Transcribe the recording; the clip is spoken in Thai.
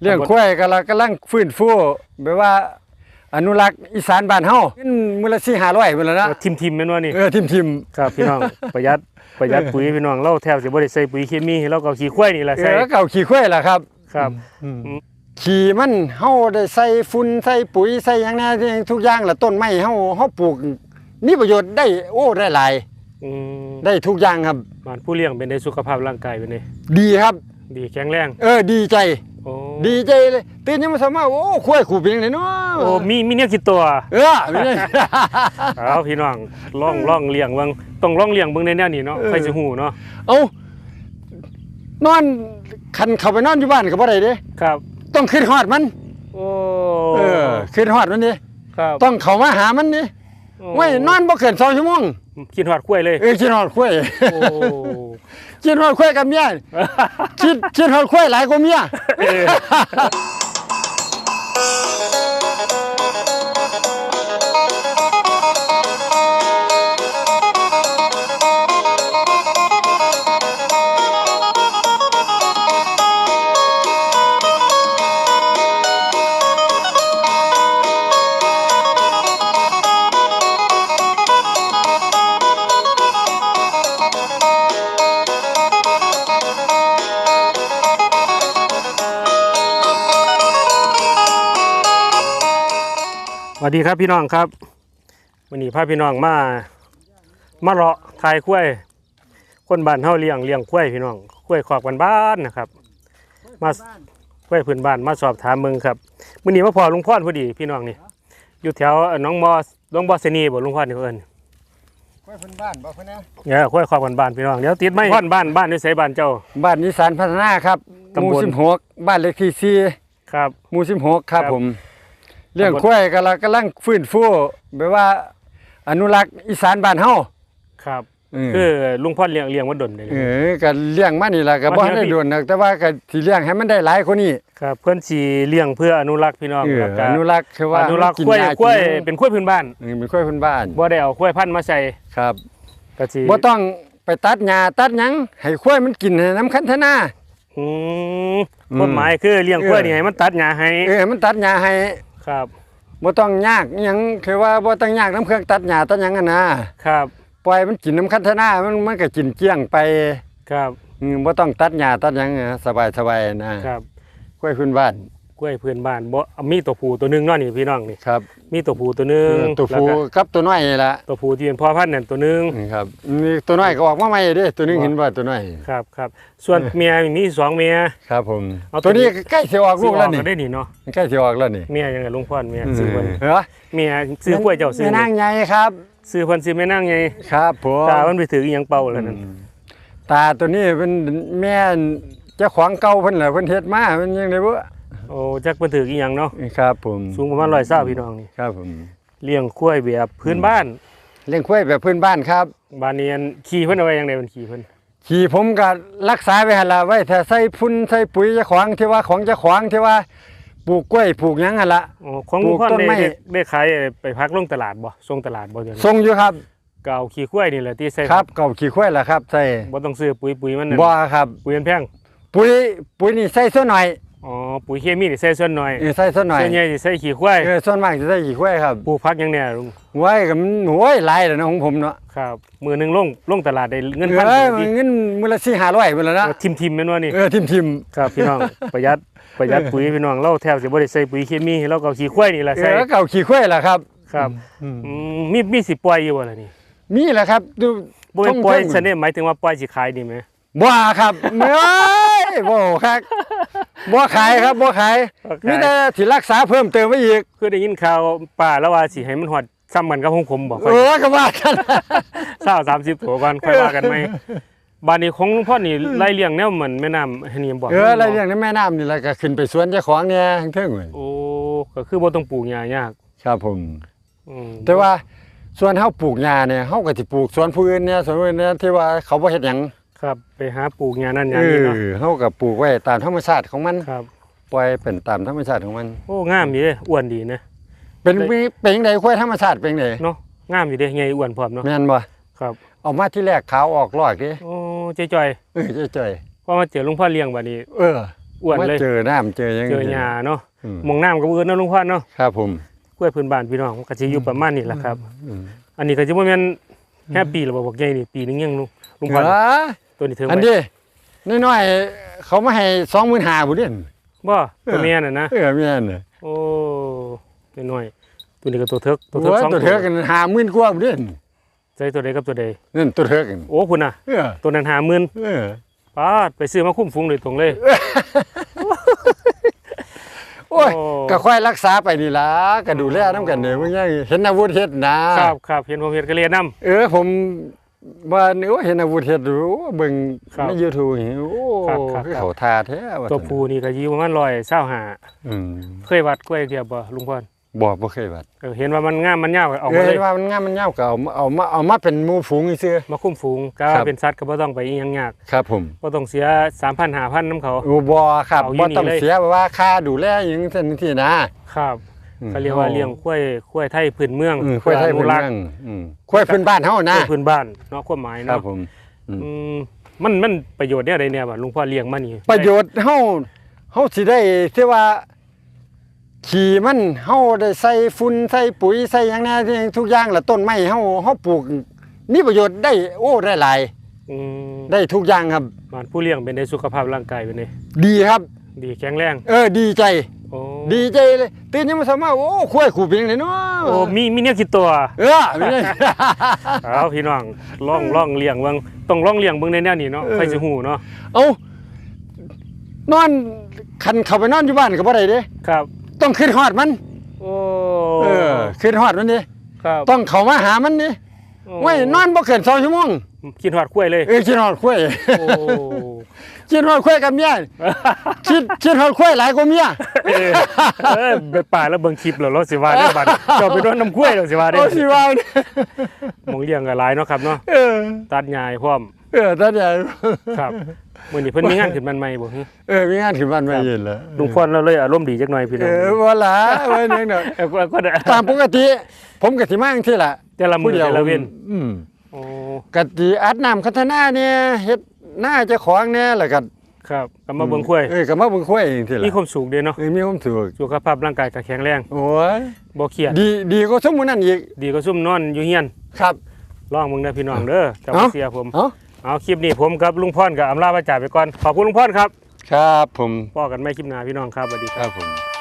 เลี้ยงควายกำลังกำลังฟื้นฟูแบบว่าอนุรักษ์อีสานบ้านเฮาเงินมื้อละ4-500พุ่นแล้วนะทิมทิมๆแม่นว่านี่เออทิมครับพี่น้องประหยัดประหยัดปุ๋ยพี่น้องเราแทบสิบ่ได้ใส่ปุ๋ยเคมีเราก็เอาขี้ควายนี่แหละๆเอใส่อแล้วก็เอาขี้ควายล่ะครับครับขี้มันเฮาได้ใส่ฝุ่นใส่ปุ๋ยใส่หยังแน่ทุกอย่างละต้นไม้เฮาเฮาปลูกมีประโยชน์ได้โอ้ได้หลายอืมได้ทุกอย่างครับบ้านผู้เลี้ยงเป็นได้สุขภาพร่างกายเป็นไงดีครับ ดีแข็งแรง เออดีใจโอ้ ดีใจเลยตื่นยังมาสมาโอ้ควายขู่เพียงเลยเนาะโอ้มีมีเนี่ยกี่ตัวเออไม่ได้เอาพี่น้องล่องล่องเลี้ยงเบิ่งต้องล่องเลี้ยงเบิ่งในแนวนี้เนาะเออใครสิฮู้เนาะเอานอนคันเข้าไปนอนอยู่บ้านก็บ่ได้เด้ครับ ต้องขึ้นฮอดมันโอ้เออขึ้นฮอดมันดิครับต้องเข้ามาหามันดิโอ้ไว้นอนบ่เกิน2ชั่วโมงกินหอดกล้วยเลยเออคิดฮอดควายโอ้ คิดฮอดควายกับเวายหลายกว่าเมียเออสวัสดีครับพี่น้องครับวันนี้พาพี่น้องมามาเลาะทายกล้วย คนบ้านเฮาเลี้ยงเลี้ยงกล้วยพี่น้องกล้วยขอกบ้านๆนะครับ มากล้วยพื้นบ้านมาสอบถามมึงครับมื้อนี้มาพอลุงพ่อนพอดีพี่น้องนี่อยู่แถวหน้องมอน้องบอสนีบ่ลุงพ่อนนี่เพิ่นควายเพิ่นบ้านบ่เพิ่นนะเออกล้วยขอกบ้านๆพี่น้องเดี๋ยวติดไม้พ่อนบ้านบ้านด้วยไสบ้านเจ้า บ้านนิสานพัฒนาครับหตำบลมู่16บ้านเลขที่4ครับหมู่16ครับครับผม เลี้ยงตำบลควายกำลังกำลังฟื้นฟูแบบว่า อนุรักษ์อีสานบ้านเฮาครับเออคือลุงพ่อนเลี้ยงเลี้ยงมาดนเลยเออก็เลี้ยงมานี่ล่ะก็มาบ่เที่ยวได้ที่โดนนักแต่ว่าก็สิเลี้ยงให้มันได้หลายกว่านี้ครับเพื่อนสีเลี้ยงเพื่ออนุรักษ์พี่น้องเออแล้วก็อนุรักษ์คือว่าอนุรักษ์กินกล้วยหญ้กล้วยกินเป็นกล้วยพื้นบ้านเออเป็นกล้วยพื้นบ้านบ่ได้เอากล้วยพันธุ์มาใส่ครับก็สิบ่ต้องไปตัดหญ้าตัดหยังให้ควายมันกินให้น้ำคันธนาอืมอืมกฎหมายคือเลี้ยงกล้วยเออนี่ให้มันตัดหญ้าให้เออให้มันตัดหญ้าให้ ครับบ่ต้องยากอิหยังคือว่าบ่ต้องยากน้ำเครื่องตัดหญ้าตัดหยังกันนะครับปล่อยมันกินน้ำคันธนามันมันก็กินเกลี้ยงไปครับอืมบ่ต้องตัดหญ้าตัดหยังอะสบายๆนะครับ กล้วยพื้นบ้าน กล้วยพื้นบ้านบ่มีตัวผู้ตัวหนึงเนาะนี่พี่น้องนี่ครับ มีตัวผู้ตัวหนึงตัวแล้วผู้ก็กับตัวน้อยนี่ล่ะตัวผู้ที่เป็นพ่อพันธุ์นั่นตัวหนึงอืมครับนี่ตัวน้อยก็ออกมาใหม่เด้ตัวหนึงว่าเห็นว่าตัวน้อยครับครับส่วนเมียมีสองเมียครับผมเอาตัตัววนี้นี้ใกล้สิออกลูกแล้วนี่สิออได้นี่เนาะใกล้สิออกแล้วนี่เมียยังไงลุงพ่อนเมียซื้อเพิ่นเออเมียซื้อกล้วยเจ้าซื้อแม่นางใหญ่ครับซื้อเพิ่นซื้อแม่นางไงครับผมตามันไปถืออีหยังเป่าแล้วนั่นอืมตาตัวนี้เป็นแม่เจ้าของเก่าเพิ่นแหละเพิ่นเฮ็ดมาเพิ่นยังได้บ่ โอ้จักเพิ่นถืออีหยังเนาะครับผมสูงประมาณ120พี่น้องนี่ครับผมเลี้ยงกล้วยแบบพื้นบ้าน เลี้ยงควายแบบพื้นบ้านครับบ้านนี้อันขี่เพิ่นเอาไว้ยังไงมันขี่เพิ่นขี่ผมก็รักษาไว้หั่นล่ะไว้ถ้าใส่พุ่นใส่ปุ๋ยเจ้าของที่ว่าของเจ้าของที่ว่าปลูกกล้วยปลูกหยังหั่นล่ะอ๋อของปลูลุงกพ่อต้นได้ไม้ได้ได้ขายไปพักลงตลาดบ่ส่งตลาดบ่เดี๋ยวนี้ทรงอยู่ครับก็เอาขี้กล้วยนี่แหละที่ใส่ครับเก่าขี่ควายล่ะครับใส่บ่ต้องซื้อปุ๋ยปุ๋ยมันนั่นบ่ครับปุ๋ยมันแพงปุ๋ยปุ๋ยนี่ใส่ส่วนหน่อย อ๋อปุ๋ยเคมีนี่ใส่ส่วนน้อยเออใส่ส่วนหน่อยส่วนใหญ่สิใส่ขี้ควายเออส่วนมากจะใส่ขี่ควายครับปลูกพักหยังเนี่ยลุงไว้ก็มันโอ้ยหลายแล้วนะของผมเนาะครับมือหนึงลงลงตลาดได้เงินเอพันอดีเงินมื้อละ4-500พุ่นแล้วนะทิมทิมๆแม่นว่านี่เออทิมทิมครับพี่น้องประหยัดประหยัดปุ๋ยพี่น้องเราแทบสิบ่ได้ใส่ปุ๋ยเคมีเราก็เอาขี้ควายนี่แหละเอใส่อเก่าขี่ควายล่ะครับครับอืมอืมมีมีสิปล่อยอยู่บ่ล่ะนี่มีแหละครับดูบ่แม่นต้องปล่อยเพิ่งซะเนี่ยหมายถึงว่าปล่อยสิขายดีไหมบ่ครับเอ้ยบ่ครับ บ่ขายครับบ่ขายบ่ขาย มีแต่ที่รักษาเพิ่มเติมไว้อีกคือได้ยินข่าวป้าแล้วว่าสิให้มันฮอดซ้ำกันกับของผมบ่ค่เออยอก็ว่ากัน เศร้า30ตัวก่อนค่อยว่ากันไหมบ้านนี้ของลุงพ่อนี่ไล่เลี้ยงแนวเหมือนแม่น้ำให้นี่บ่เอออะไรเรื่องในแม่น้ำนี่แหละก็ขึ้นไปสวนเจ้าของเนี่ยทั้งเทิงเลยโอ้ก็คือบ่ต้องปลูกหญ้ายากครับผม อืมแต่ว่าส่วนเฮาปลูกหญ้าเนี่ยเฮาก็สิปลูกสวนผู้อื่นเนี่ยสวนผู้อื่นเนี่ยที่ว่าเขาบ่เฮ็ดหยัง ครับไปหาปลูกหญ้านั่นหเอญ้านี่เนาะอเฮาก็ปลูกไว้ตามธรรมชาติของมัน ครับ ปล่อยเป็นตามธรรมชาติของมัน โอ้งามอยู่เด้อ้วนดีนะ เป็นเป็นจังไดค่อยธรรมชาติเป็นจังไดเนาะงามอยู่เด้ใหญ่อ้วนพร้อมเนาะแม่นบ่ครับออกมาที่แรกขาวออกลอกเด้โอ้เจ๊จอยเออจ้อยพอมาเจอลุงพ่อเลี้ยงบัดนี้ๆเอออ้วนมาเลยเจอน้ำเจอหยังเจอหญ้าเนาะอืมหมองน้ำก็บ่อื่นเนาะลุงพ่อเนาะครับผมกล้วยพื้นบ้านพี่น้องมันก็สิอยู่ประมาณนี้แหละครับ อืมอันนี้ก็สิบ่แม่น แค่ปีหรอกบ่บอกใหญ่นี่ปีหนึงยังลุงลุงพ่อเหรอตัวนี้ถึงอันไหมนี้น้อยๆเขามาให้สองหมื่นห้าบุเด่นบ่ตัวแม่น่ะนะเออแม่นน่ะโอ้น้อยๆตัวนี้ก็ตัวเทิกตัวเทิกโอ้ยสองตัวเถอะกันห้าหมื่นกว่าบุเด่นใส่ตัวใดกับตัวใดนั่นตัวเถอะกันโอ้พุ่นน่ะเออตัวนั้น50,000เออปาดไปซื้อมาคุ้มฟุ้งเลยตรงเลยโอ้ยโอ้ก็ค่อยรักษาไปนี่ล่ะก็ดูแลน้ำกันเด้อมึงยังเห็นอาวุธเฮ็ดนะครับครับเห็นผมเห็นก็เรียนนํเออผมว่าเนื้อเห็นอาวุธเฮ็ดดูเบิ่งครับใน YouTube นี่โอ้ครับครับคือครับเขาทาแท้ว่าตัวผู้นี่ก็อยู่ประมาณ125อืมเคยวัดกล้วยเทียบบ่ลุงพร บ่บ่เคยบัดเออเห็นว่ามันงามมันยาวก็เอาเอมาอเลเห็ยนว่ามันงามมันยาวก็เอามาเอามาเอามาเป็นหมู่ฝูงซื่อ มาคุ้มฝูงก็ครับ เป็นสัตว์ก็บ่ต้องไปอีหยังยากครับผมบ่ต้องเสีย3,000 5,000นํเขาโอ้บ่ครับเอาอยู่บ่ต้องนี่เลย เสียว่าค่าดูแลหยังซั่นที่นะ ครับอืม เขาเรียกว่าเลี้ยงกล้วยกล้วยไทยพื้นเมืองอืมควายไทยพื้นรัเมืกองอืมควายพื้นบ้านเฮากนะล้วยพื้นบ้านเนาะความหมายครัเนาะบผมอืมอืมมันมันประโยชน์เนี่ยใดเนี่ยว่าลุงพ่อเลี้ยงมานี่ประโยชน์เฮาเฮาสิได้ที่ว่า ขี่มันเฮาได้ใส่ฝุ่นใส่ปุ๋ยใส่หยังแน่ทุกอย่างละต้นไม้เฮาเฮาปลูกมีประโยชน์ได้โอ้ได้หลาย อืมได้ทุกอย่างครับ บ้านผู้เลี้ยงเป็นได้สุขภาพร่างกายเป็นไงดีครับ ดีแข็งแรงเออดีใจ โอ้ดีใจเลยตื่นยังมาสมาโอ้ควายขู่เพียงเลยเนาะโอ้มีมีเนี่ยกี่ตัวเออไม่ได้ เอาพี่น้องล่องล่องเลี้ยงเบิ่งต้องล่องเลี้ยงเบิ่งในแนวนี้เนาะเออ ไปสิฮู้เนาะเอานอนคันเข้าไปนอนอยู่บ้านก็บ่ได้เด้ครับ ต้องขึ้นฮอดมัน โอ้เออขึ้นฮอดมันดิครับต้องเข้ามาหามันดิโอ้ไว้นอนบ่เกิน2ชั่วโมงกินฮอดกล้วยเลย เออคิดฮอดควายโอ้คิดฮอดควายกับเมียคิดคิดฮอดควายหลายกว่าเมียเออเออไปป่าแล้วเบิ่งคลิปแล้วเราสิว่าได้บัดเจ้าไปโดนน้ำกล้วยแล้วสิว่าได้โอ้สิว่าเนี่ยหมองเลี้ยงก็หลายเนาะครับเนาะเออตัดหญ้าให้พร้อม เออตาใหญ่ครับมื้อนี้เพิ่นมีงานขึ้นบ้านใหม่บ่ฮึเออมีงานขึ้นบ้านมาเย็นแล้วลุงพรเราเลยอารมณ์ดีจักหน่อยพี่เอน้องอว่าหลาไว้นึงเนาะเออก็ก็ได้ตามปกติ ผมก็สิมาจังซี่ล่ะแต่ละมือแต่ละเว้นอืมโอ้กติอัดน้ำคัฒนาเนี่ยเฮ็ดหน้าเจ้าของเนี่ยแล้วก็ครับก็มาเบิ่งกล้วยเอ้ยก็มาเบิ่งควายเองทีมีละความสุขเด้เนาะเอ้ยมีความสุขสุขภาพร่างกายก็แข็งแรงโอ้ยบ่เครียดดีดีกว่าสมมุตินั่นอีกดีก็ซุ่มนอนอยู่เฮียนครับลองมึงเด้อพี่น้องเด้อเจ้าเอ้าเสียผม เอ้าเอาคลิปนี้ผมกับลุงพรกับอำลาพระจ่าไปก่อนขอบคุณลุงพรครับ ครับผมพอกันไม่คลิปหน้าพี่น้องครับสวัสดีคครับรับผม